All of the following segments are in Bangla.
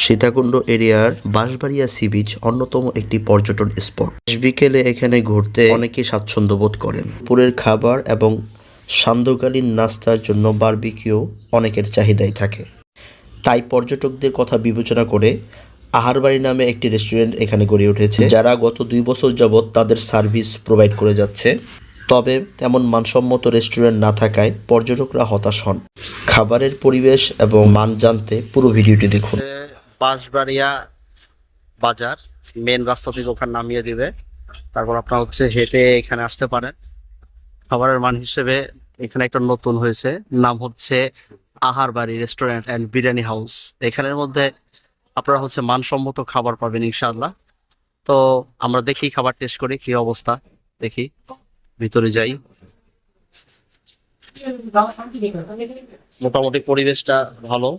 সীতাকুণ্ড এরিয়ার বাঁশবাড়িয়া সি বিচ অন্যতম একটি পর্যটন স্পট। বিকেলে এখানে ঘুরতে অনেকে স্বাচ্ছন্দ্য বোধ করেন। পুরের খাবার এবং সান্ধ্যকালীন নাস্তার জন্য বারবিকিউ অনেকের চাহিদাই থাকে। তাই পর্যটকদের কথা বিবেচনা করে আহারবাড়ি নামে একটি রেস্টুরেন্ট এখানে গড়ে উঠেছে। যারা গত দুই বছর যাবৎ তাদের সার্ভিস প্রোভাইড করে যাচ্ছে। তবে তেমন মানসম্মত রেস্টুরেন্ট না থাকায় পর্যটকরা হতাশ হন। খাবারের পরিবেশ এবং মান জানতে পুরো ভিডিওটি দেখুন। বাঁশবাড়িয়া বাজার মেন রাস্তা থেকে ওখানে নামিয়ে দিবে। তারপর আপনার হচ্ছে হেঁটে এখানে আসতে পারেন। খাবারের মান হিসেবে এখানে একটা নতুন হয়েছে, নাম হচ্ছে আহার বাড়ি রেস্টুরেন্ট অ্যান্ড বিরিয়ানি হাউস। এখানের মধ্যে আপনারা হচ্ছে মানসম্মত খাবার পাবেন ইনশাআল্লাহ। তো আমরা দেখি খাবার টেস্ট করি, কি অবস্থা, দেখি, ভিতরে যাই। মোটামুটি পরিবেশটা ভালো।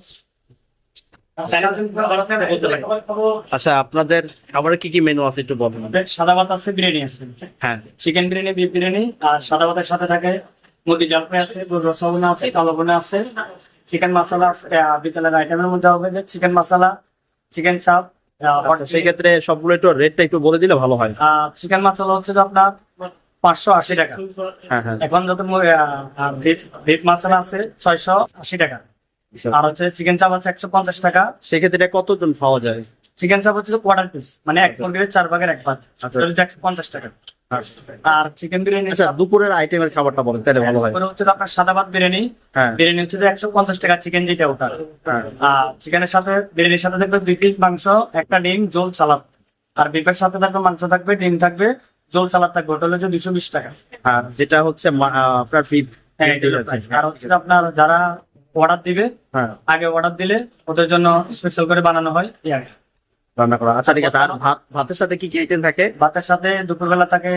আচ্ছা আপনাদের খাবারে কি কি মেনু আছে একটু বলুন? সাদা ভাত আছে বিরিয়ানি আছে। হ্যাঁ। চিকেন বিরিয়ানি বিফ বিরিয়ানি আর সাদা ভাতের সাথে থাকে মুরগি জলপাই আছে রসগোল্লা আছে কালো বোনা আছে চিকেন মশলা বিকেলের আইটেমের মধ্যে হবে যে চিকেন মশলা চিকেন চাপ সেই ক্ষেত্রে সবগুলো একটু রেটটা একটু বলে দিলে ভালো হয়। চিকেন মশলা হচ্ছে যে আপনার পাঁচশো আশি টাকা। হ্যাঁ হ্যাঁ। এখন যত বিফ মশলা আছে ছয়শো আশি টাকা। আর হচ্ছে চিকেন চাপ আছে একশো পঞ্চাশ টাকা। সেক্ষেত্রে কতজন পাওয়া যায়? চিকেন চাপ হচ্ছে কোয়ার্টার পিস মানে এক মুরগির চার ভাগের এক ভাগ। আচ্ছা। হচ্ছে একশো পঞ্চাশ টাকা। আর চিকেন বিরিয়ানি আচ্ছা দুপুরের আইটেমের খাবারটা বলেন তাহলে ভালো হয়। হচ্ছে আপনার সাদা ভাত বিরিয়ানি। হ্যাঁ। বিরিয়ানি হচ্ছে একশো পঞ্চাশ টাকা চিকেন যেটা ওটা। হ্যাঁ। আর চিকেনের সাথে বিরিয়ানির সাথে থাকবে দুই পিস মাংস একটা ডিম জোল সালাদ। আর বিফের সাথে থাকবে মাংস থাকবে ডিম থাকবে জোল সালাদ থাকবে। ওটা যে দুশো বিশ টাকা। হ্যাঁ যেটা হচ্ছে আপনার price। আর হচ্ছে আপনার যারা অর্ডার দিবে। হ্যাঁ। আগে অর্ডার দিলে ওদের জন্য স্পেশাল করে বানানো হয় এই আগে রান্না করা। আচ্ছা ঠিক আছে। আর ভাত ভাতের সাথে কি কি আইটেম থাকে? ভাতের সাথে দুপুরবেলা থাকে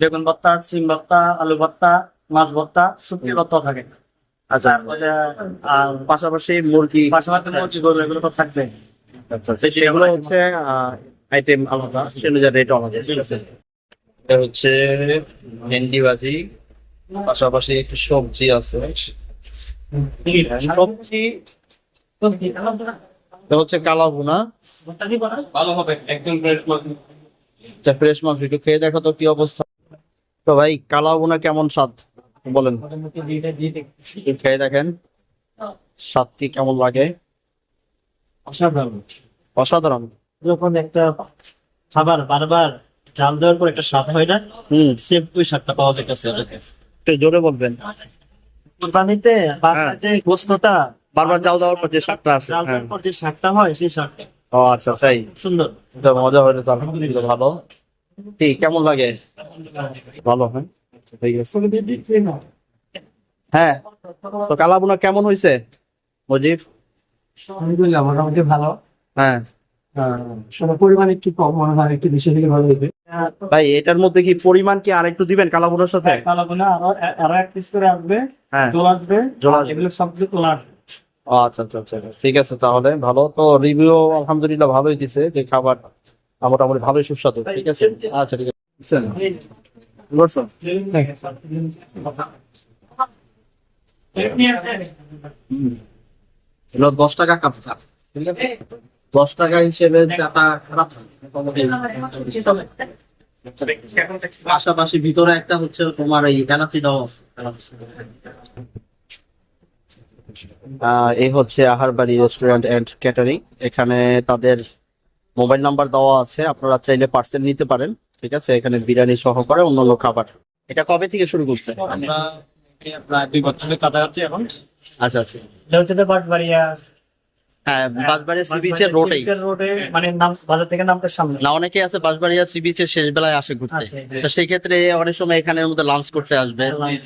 বেগুন ভর্তা সিম ভর্তা আলু ভর্তা মাছ ভর্তা শুটকি ভর্তাও থাকে। আচ্ছা আর পাশাপাশি মুরগি। পাশাপাশি মুরগি গরু এগুলো তো থাকবে। আচ্ছা সেগুলো হচ্ছে আইটেম আলাদা। সে অনুযায়ী রেট আলাদা। ঠিক আছে এটা হচ্ছে ভেন্ডি ভাজি পাশাপাশি একটু সবজি আছে। সবজি। হচ্ছে কালা ভুনা। ভালো হবে একদম ফ্রেশ মাছ। ফ্রেশ মাংস একটু খেয়ে দেখো তো কি অবস্থা। তো ভাই কালা ভুনা কেমন স্বাদ? বলেন। খেয়ে দেখেন। স্বাদ কি কেমন লাগে? অসাধারণ। অসাধারণ। যখন একটা খাবার বারবার জাল দেওয়ার পর একটা স্বাদ হয় না হম। সেম ওই স্বাদটা পাওয়া যাইতেছে জোরে বলবেন। কোরবানিতে বাসায় যে গোস্তটা বারবার জাল দেওয়ার পর যে স্বাদটা আসে জাল হ্যাঁ। দেওয়ার পর যে স্বাদটা হয় সেই স্বাদটা ও আচ্ছা তাই। সুন্দর। এটা মজা হলে তো আলহামদুলিল্লাহ ভালো। কি কেমন লাগে? ভালো হ্যাঁ। ঠিক আছে। হ্যাঁ। তো কালাবুনা কেমন হয়েছে? মজিব? আলহামদুলিল্লাহ মোটামুটি ভালো। হ্যাঁ। পরিমাণ একটু কম মনে হয় একটু বেশি হলে ভালো হবে ভাই এটার মধ্যে কি পরিমাণ কি আর একটু দিবেন কালাবুনার সাথে? ভালো না আরও আরও এক পিস করে আসবে। হ্যাঁ। জল আসবে। জল আসবে। এগুলো সব তোলা আসবে। আচ্ছা আচ্ছা আচ্ছা ঠিক আছে তাহলে ভালো। তো রিভিউ আলহামদুলিল্লাহ ভালোই দিছে যে খাবার মোটামুটি ভালোই সুস্বাদু ঠিক আছে? আচ্ছা ঠিক আছে। দশ টাকা কাপ চা ঠিক আছে? দশ টাকা হিসেবে চাটা খারাপ না। পাশাপাশি ভিতরে একটা হচ্ছে তোমার এই দেওয়া এই হচ্ছে আহারবাড়ি রেস্টুরেন্ট এন্ড ক্যাটারিং এখানে তাদের মোবাইল নাম্বার দেওয়া আছে আপনারা চাইলে পার্সেল নিতে পারেন ঠিক আছে? এখানে বিরিয়ানি সহকারে অন্যান্য খাবার। এটা কবে থেকে শুরু করছে? আমরা প্রায় দুই বছরের কাছাকাছি এখন। আচ্ছা আচ্ছা। বাঁশবাড়িয়া হ্যাঁ সি বিচের রোডেই রোডে মানে নাম বাজার থেকে নামতে সামনে। না অনেকে আছে বাঁশবাড়িয়া সি বিচের শেষ বেলায় আসে ঘুরতে। আচ্ছা। তো সেই ক্ষেত্রে অনেক সময় এখানের মধ্যে লাঞ্চ করতে আসবে।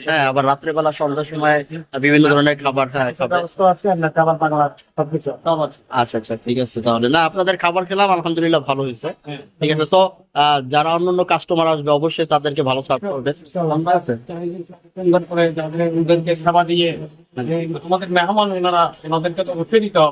হ্যাঁ আবার রাত্রেবেলা সন্ধ্যার সময় বিভিন্ন ধরনের খাবার হ্যাঁ, আচ্ছা আচ্ছা ঠিক আছে তাহলে। না আপনাদের খাবার খেলাম আলহামদুলিল্লাহ ভালো হয়েছে। হ্যাঁ। ঠিক আছে তো যারা অন্যান্য কাস্টমার আসবে অবশ্যই তাদেরকে ভালো সার্ভ করবে খাবার দিয়ে আমাদের মেহমান ওনারা ওনাদেরকে তো অবশ্যই দিতে হবে।